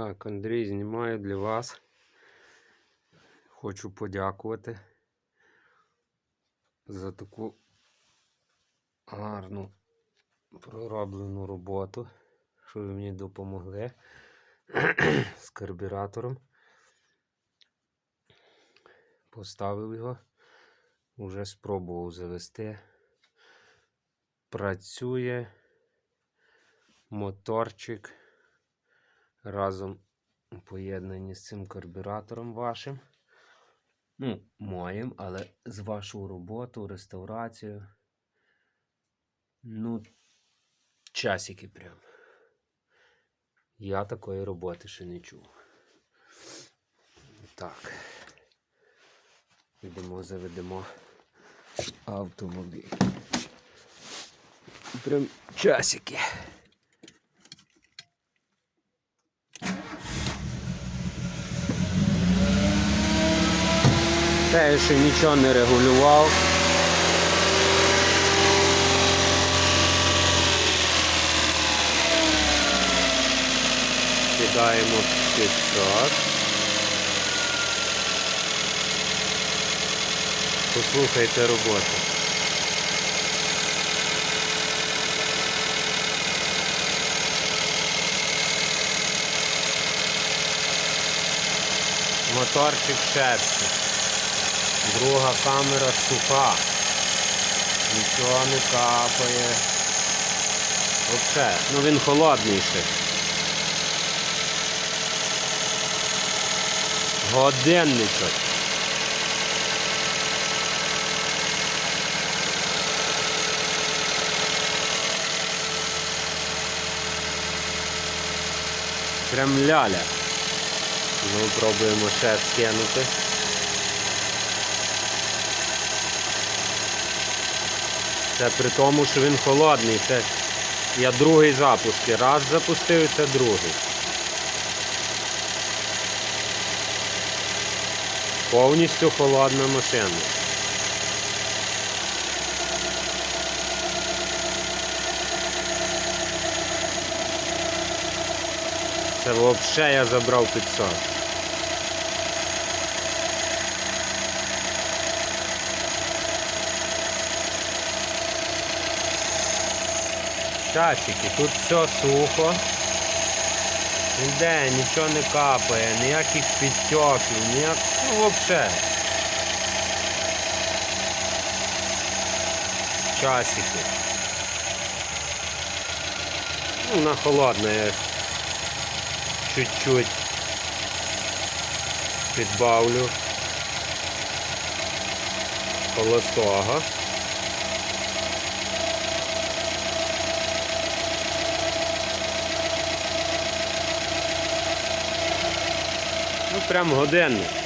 Так, Андрій, знімаю для вас. Хочу подякувати за таку гарну пророблену роботу, що ви мені допомогли з карбюратором. Поставив його, вже спробував завести. Працює моторчик разом у поєднанні з цим карбюратором вашим. Ну, моїм, але з вашу роботу, реставрацію. Ну, часики прям. Я такої роботи ще не чув. Так. Йдемо, заведемо автомобіль. Прям часики. Те, ще нічого не регулював. Кидаємо 500. Послухайте роботу. Моторчик шерсти. Друга камера суха. Нічого не капає. Оце. Ну він холодний ще. Годинничок. Прям ляля. Ну, пробуємо ще скинути. Це при тому, що він холодний. Це я другий запуск. Раз запустив, це другий. Повністю холодна машина. Це взагалі я забрав 500. Часики, тут все сухо. Ніде нічого не капає, ніяких підтьоків, ніяк... Ну взагалі. Часики. Ну, на холодне чуть-чуть підбавлю холостого. Ну прям годинник.